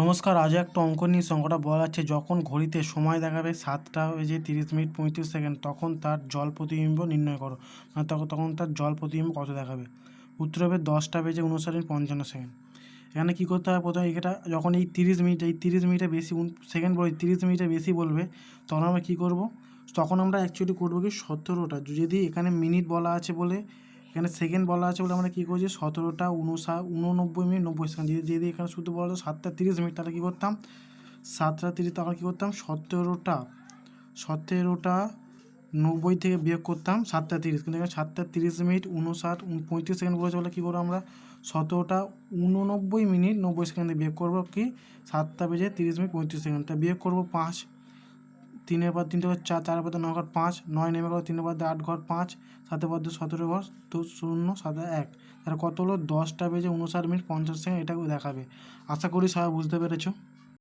নমস্কার, আজ একটা অঙ্ক নিয়ে অঙ্কটা বলা আছে যখন ঘড়িতে সময় দেখাবে সাতটা বেজে তিরিশ মিনিট পঁয়ত্রিশ সেকেন্ড, তখন তার জল প্রতিবিম্ব নির্ণয় করো। মানে তখন তখন তার জল প্রতিবিম্ব কত দেখাবে? উত্তর হবে দশটা বেজে উনষাট মিনিট পঞ্চান্ন সেকেন্ড। এখানে কী করতে হবে প্রথমে? এটা যখন এই তিরিশ মিনিট, এই তিরিশ মিনিটে বেশি সেকেন্ড বলে, তিরিশ মিনিটে বেশি বলবে, তখন আমরা কী করব? তখন আমরা অ্যাকচুয়ালি করব কি সতেরোটা। যদি এখানে মিনিট বলা আছে বলে এখানে সেকেন্ড বলা আছে বলে আমরা কী করছি? সতেরোটা উনষা উননব্বই মিনিট, নব্বই সেকেন্ড। যদি যদি এখানে শুধু বলা হতো সাতটা তিরিশ মিনিট, তাহলে কী করতাম? সাতটা তিরিশ তখন কী করতাম? সতেরোটা সতেরোটা নব্বই থেকে বিয়োগ করতাম, সাতটা তিরিশ। কিন্তু এখানে সাতটা তিরিশ মিনিট, উনষাট পঁয়ত্রিশ সেকেন্ড বলেছে বলে কী করব আমরা? সতেরোটা উননব্বই মিনিট, নব্বই সেকেন্ডে বিয়োগ করব কি? সাতটা বেজে তিরিশ মিনিট, পঁয়ত্রিশ সেকেন্ডটা বিয়োগ করব পাঁচ। তিনের পর তিনটে ঘর চার, চারের পর ন ঘর পাঁচ, নয় নেমে ঘর তিনের পর আট ঘর পাঁচ, সাতের পর সতেরো ঘর দু, শূন্য, সাতে, এক। তাহলে কত হলো? দশটা বেজে উনষাট মিনিট পঞ্চাশ সেকেন্ড এটাকেও দেখাবে। আশা করি সবাই বুঝতে পেরেছ।